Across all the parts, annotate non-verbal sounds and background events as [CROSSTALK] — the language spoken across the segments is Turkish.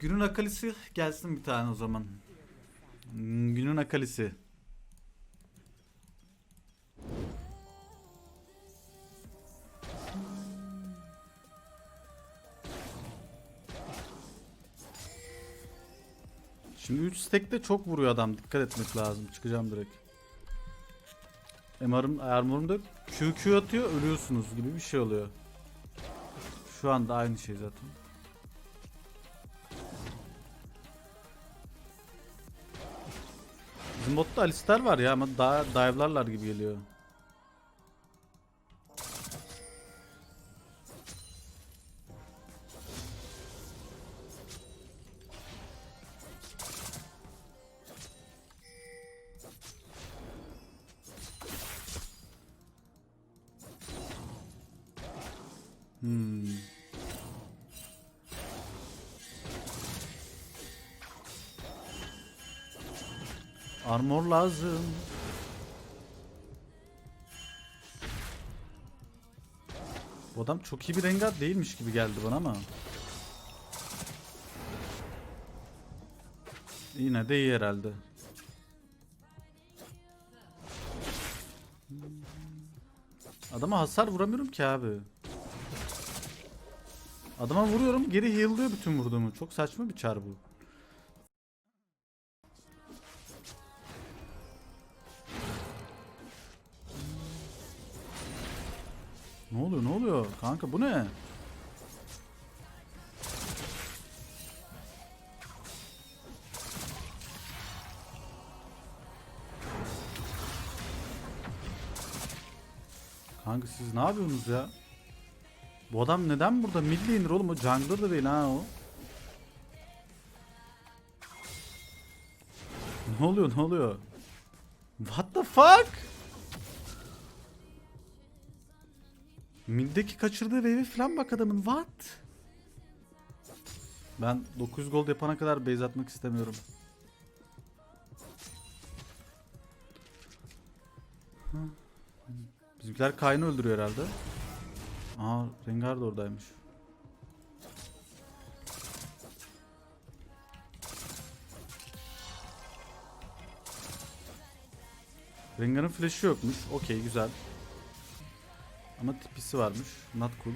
Günün akalisi gelsin bir tane o zaman. Günün akalisi. Şimdi 3 stack'te çok vuruyor adam. Dikkat etmek lazım. Çıkacağım direkt. MR'ım, armor'um da QQ atıyor ölüyorsunuz gibi bir şey oluyor. Şu anda aynı şey zaten. Bizim botta Alistar var ya ama daha dive'larlar gibi geliyor. Armor lazım. Bu adam çok iyi bir rengar değilmiş gibi geldi bana ama. Yine de iyi herhalde. Adama hasar vuramıyorum ki abi. Adama vuruyorum geri heal'lıyor bütün vurduğumu. Çok saçma bir çar bu. Kanka bu ne? Kanka siz ne yapıyorsunuz ya? Bu adam neden burada? Mid laner oğlum o jungler da değil ha o. Ne oluyor ne oluyor? What the fuck? Mid'deki kaçırdığı wave'e falan bak adamın what? Ben 900 gold yapana kadar base atmak istemiyorum. Hı. Bizimkiler Kayn'ı öldürüyor herhalde. Aa Rengar da oradaymış. Rengar'ın flash'ı yokmuş. Okey güzel. Ama tipisi varmış. Not cool.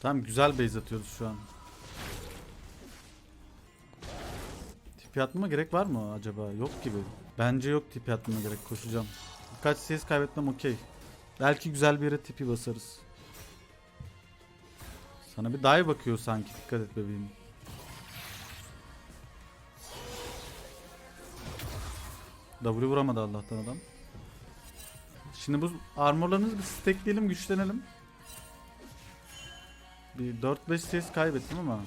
Tamam güzel base atıyoruz şu an. Tipi atmama gerek var mı acaba? Yok gibi. Bence yok tipi atmama gerek. Koşacağım. Birkaç CS kaybetmem okey. Belki güzel bir yere tipi basarız. Sana bir dive bakıyor sanki. Dikkat et bebeğim. W vuramadı Allah'tan adam. Şimdi bu armorlarınızı bir stackleyelim, güçlenelim. Bir 4-5 ses kaybettim ama.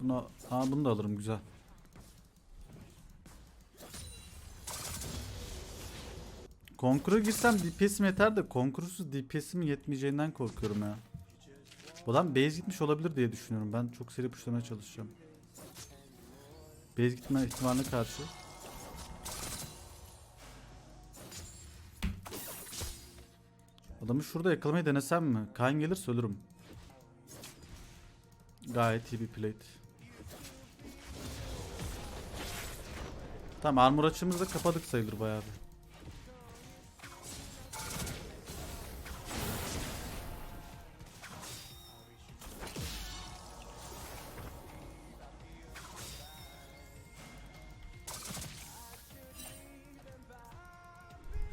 Bunu, aa bunu da alırım güzel. Konkur'a girsem DPS'im yeter de konkursuz DPS'im yetmeyeceğinden korkuyorum ya. Adam base gitmiş olabilir diye düşünüyorum. Ben çok seri pushlamaya çalışacağım. Base gitme ihtimaline karşı. Adamı şurada yakalamayı denesem mi? Kayn gelirse ölürüm. Gayet iyi bir plate. Tamam armor açımızı da kapadık sayılır bayağı bir.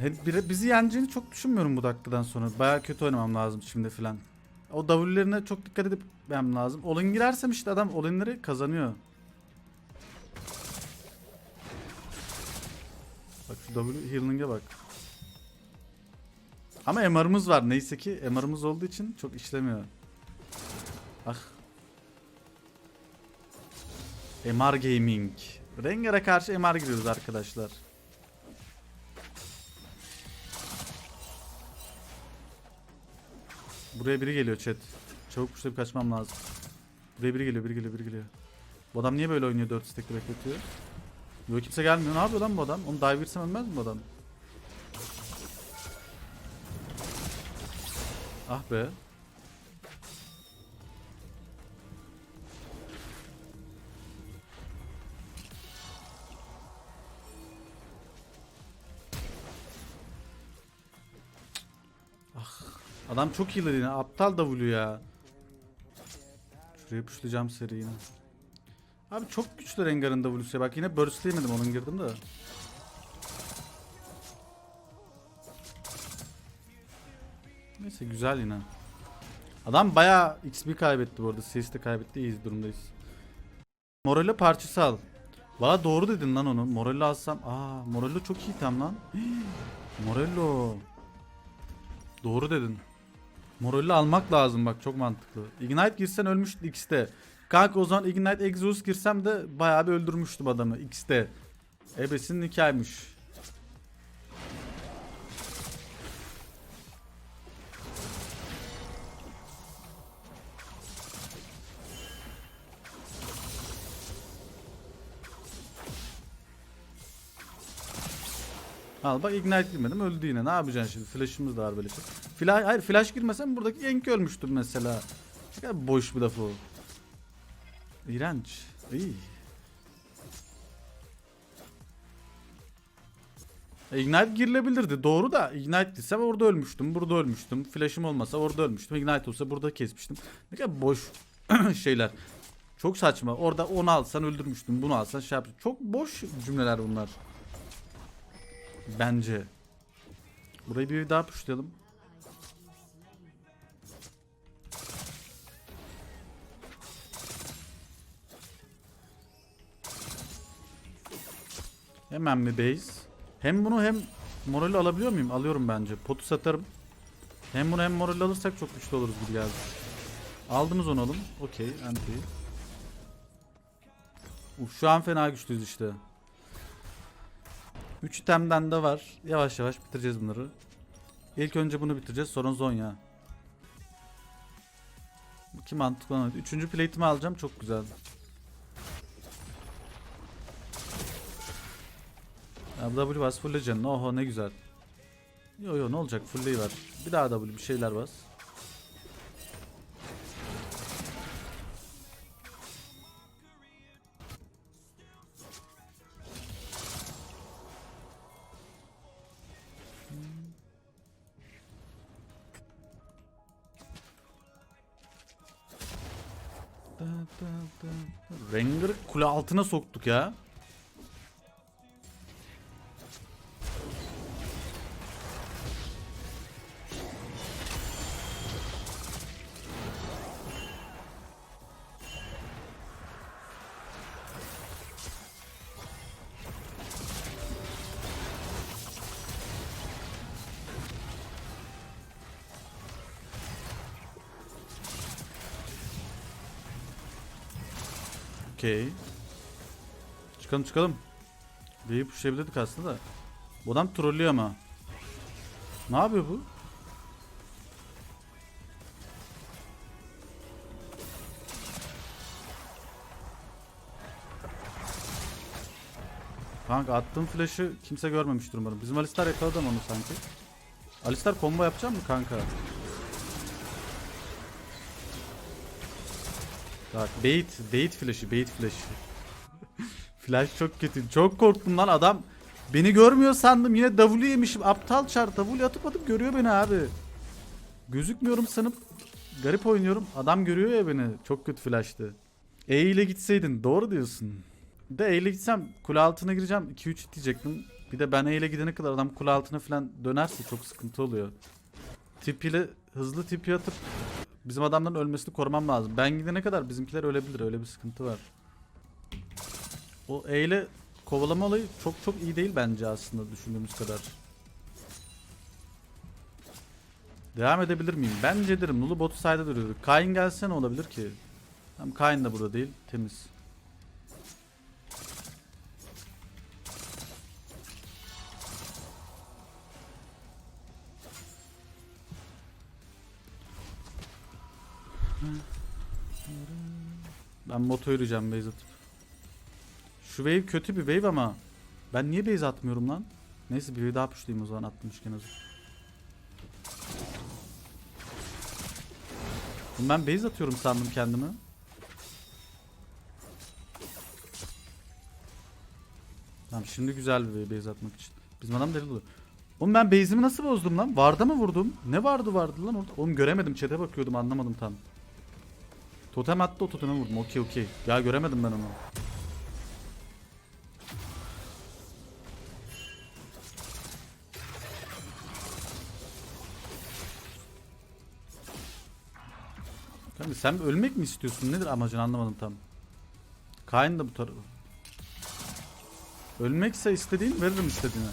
Biri- bizi yeneceğini çok düşünmüyorum bu dakikadan sonra. Baya kötü oynamam lazım şimdi filan. O W'lerine çok dikkat edip yapmam lazım. Olin girersem işte adam olinleri kazanıyor. Bak şu W healing'e bak. Ama MR'ımız var neyse ki MR'ımız olduğu için çok işlemiyor. Ah. MR Gaming. Rengar'a karşı MR giriyoruz arkadaşlar. Buraya biri geliyor chat. Çabuk kuşlayıp kaçmam lazım. Buraya biri geliyor, biri geliyor, biri geliyor. Bu adam niye böyle oynuyor 4 stack'te bekletiyor? Yok kimse gelmiyor. Ne yapıyor lan bu adam? Onu dive girsem ölmez mi bu adam? Ah be. Adam çok iyi yine. Aptal W ya. Şuraya pushlayacağım seri yine. Abi çok güçlü Rengar'ın W'si. Bak yine burstleyemedim onun girdim de. Neyse güzel yine. Adam bayağı XP kaybetti bu arada. CS kaybetti. İyiyiz durumdayız. Morello parçası al. Valla doğru dedin lan onu. Morello alsam. Aa Morello çok iyi tam lan. [GASPS] Morello. Doğru dedin. Morello almak lazım bak çok mantıklı. Ignite girsen ölmüştü X'te. Kanka o zaman Ignite Exhaust girsem de bayağı bir öldürmüştüm adamı X'te. Ebesinin hikayeymiş. Al bak ignite girmedim öldü yine. Ne yapacaksın şimdi? Flash'ımız da var böyle şey. Flash, hayır flash girmesem buradaki Enki ölmüştür mesela. Kadar boş bir laf o. İğrenç. İyi. E, Ignite girilebilirdi. Doğru da Ignite desem orada ölmüştüm. Burada ölmüştüm. Flash'ım olmasa orada ölmüştüm. Ignite olsa burada kesmiştim. Ne kadar boş [CLEARS THROAT] şeyler. Çok saçma. Orada onu alsan öldürmüştüm. Bunu alsan şey yapmıştım. Çok boş cümleler bunlar. Bence. Burayı bir daha pushlayalım. Hemen mi base? Hem bunu hem morali alabiliyor muyum? Alıyorum bence. Potu satarım. Hem bunu hem morali alırsak çok güçlü oluruz gibi geldi. Aldınız onu oğlum. Okey. Anti. Uf, şu an fena güçlüyüz işte. 3 itemden de var. Yavaş yavaş bitireceğiz bunları. İlk önce bunu bitireceğiz. Sonra Zonya. Ki mantıklı olmadı. Üçüncü plate'imi alacağım. Çok güzel. Ya W bas full canını. Oho ne güzel. Yo yo ne olacak full'leyi var. Bir daha W bir şeyler bas. Rengar'ı kule altına soktuk ya. Okey. Çıkalım çıkalım. B'yi pushlayabilirdik aslında da. Bu adam trollüyor ama. Ne yapıyor bu? Kanka attığım flash'ı kimse görmemiştir umarım. Bizim Alistar yakaladı onu sanki? Alistar combo yapacak mı kanka? Bak bait, bait flash'ı, bait flash'ı. [LAUGHS] Flash çok kötü. Çok korktum lan adam. Beni görmüyor sandım. Yine W yemişim. Aptal çar W atıp atıp görüyor beni abi. Gözükmüyorum sanıp garip oynuyorum. Adam görüyor ya beni. Çok kötü flash'tı. E ile gitseydin. Doğru diyorsun. Bir de E ile gitsem kule altına gireceğim. 2-3 diyecektim. Bir de ben E ile gidene kadar adam kule altına falan dönerse çok sıkıntı oluyor. Tip ile hızlı tipi atıp bizim adamların ölmesini korumam lazım. Ben gidene kadar bizimkiler ölebilir. Öyle bir sıkıntı var. O E ile kovalama olayı çok çok iyi değil bence aslında düşündüğümüz kadar. Devam edebilir miyim? Bence derim. Nulu botu side'da duruyordu. Kayn gelse ne olabilir ki? Hem Kayn da burada değil. Temiz. Ben moto yürüyeceğim base atıp. Şu wave kötü bir wave ama ben niye base atmıyorum lan? Neyse bir daha pushlayayım o zaman atmışken hazır. Oğlum ben base atıyorum sandım kendimi. Tamam şimdi güzel bir base atmak için. Bizim adam deli oluyor. Oğlum ben base'imi nasıl bozdum lan? Varda mı vurdum? Ne vardı vardı lan orada? Oğlum göremedim chat'e bakıyordum anlamadım tam. Totem attı o toteme vurdum. Okey okey. Ya göremedim ben onu. Kanka sen ölmek mi istiyorsun? Nedir amacın anlamadım tam. Kain de bu tarafı. Ölmekse istediğin veririm istediğine.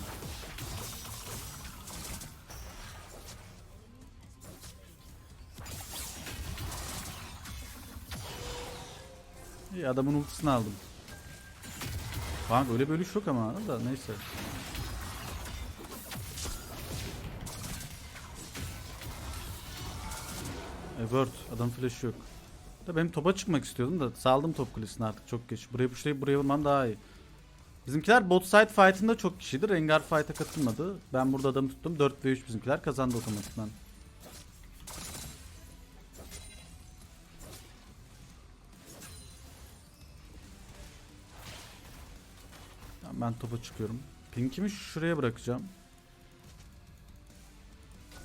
İyi adamın ultisini aldım. Kanka öyle bir ölüş yok ama da neyse. E word adam flash yok. Da benim topa çıkmak istiyordum da saldım top kulesini artık çok geç. Buraya pushlayıp buraya vurmam daha iyi. Bizimkiler bot side fight'ında çok kişiydi. Rengar fight'a katılmadı. Ben burada adamı tuttum. 4 ve 3 bizimkiler kazandı otomatikman. Ben topa çıkıyorum. Pink'imi şuraya bırakacağım.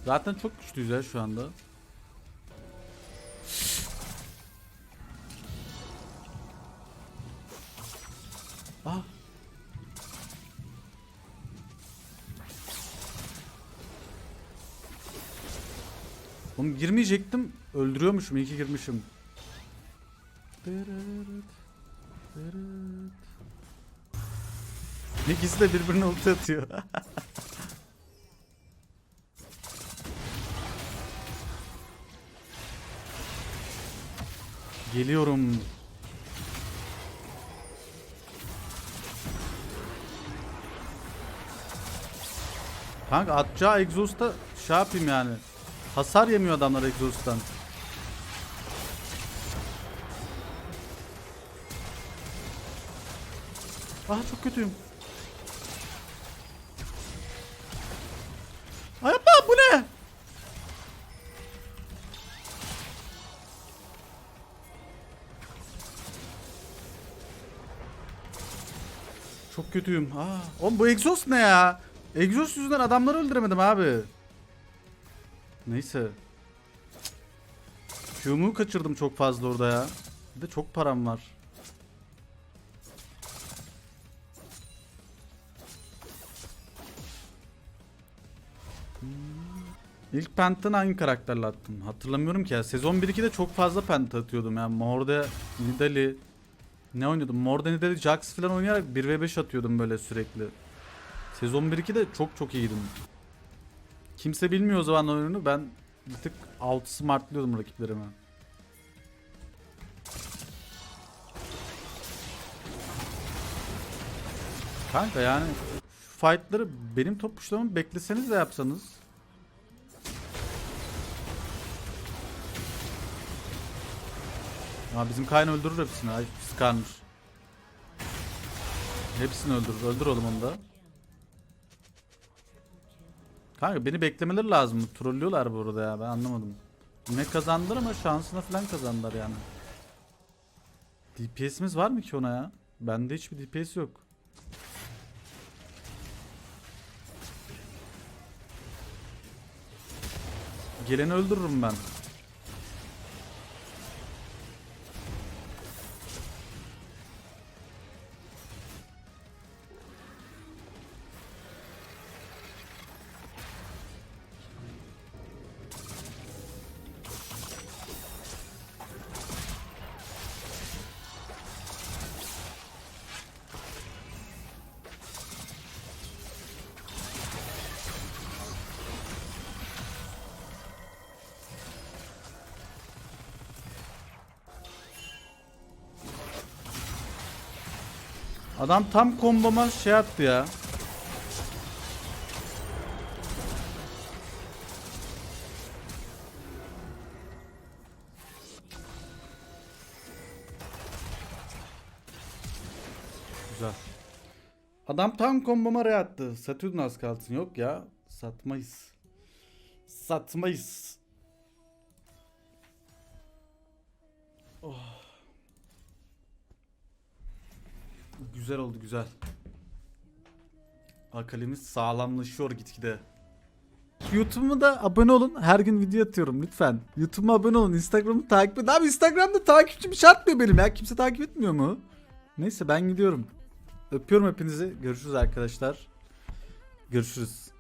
Zaten çok güçlüyüz ya şu anda. Ah. Oğlum girmeyecektim. Öldürüyormuşum. İyi ki girmişim. Dırırıt, dırırıt. İkisi de birbirine ulti atıyor. [LAUGHS] Geliyorum. Kanka atacağı egzosta şey yapayım yani. Hasar yemiyor adamlar egzosttan. Ah çok kötüyüm. Çok kötüyüm. Aa, oğlum bu egzoz ne ya? Egzoz yüzünden adamları öldüremedim abi. Neyse. Q'mu kaçırdım çok fazla orada ya. Bir de çok param var. Hmm. İlk Penta'nı hangi karakterle attım? Hatırlamıyorum ki ya. Sezon 1-2'de çok fazla Penta atıyordum ya. Morde, Nidalee. Ne oynuyordum? Morde, Nidalee, Jax falan oynayarak 1v5 atıyordum böyle sürekli. Sezon 1-2'de çok çok iyiydim. Kimse bilmiyor o zaman oyunu. Ben bir tık alt smartlıyordum rakiplerime. Kanka yani fightları benim top bekleseniz de yapsanız. Aa, bizim Kayn öldürür hepsini. Ay sıkarmış. Hepsini öldürür. Öldür oğlum onu da. Kanka beni beklemeleri lazım. Trollüyorlar burada ya ben anlamadım. Ne kazandılar ama şansına falan kazandılar yani. DPS'imiz var mı ki ona ya? Bende hiçbir DPS yok. Geleni öldürürüm ben. Adam tam komboma şey attı ya. Güzel. Adam tam komboma re attı. Satürn az kalsın yok ya. Satmayız. Satmayız. Oh. Güzel oldu güzel. Akalimiz sağlamlaşıyor gitgide. YouTube'uma da abone olun. Her gün video atıyorum lütfen. YouTube'uma abone olun. Instagram'ı takip edin. Abi Instagram'da takipçim şart mı benim ya? Kimse takip etmiyor mu? Neyse ben gidiyorum. Öpüyorum hepinizi. Görüşürüz arkadaşlar. Görüşürüz.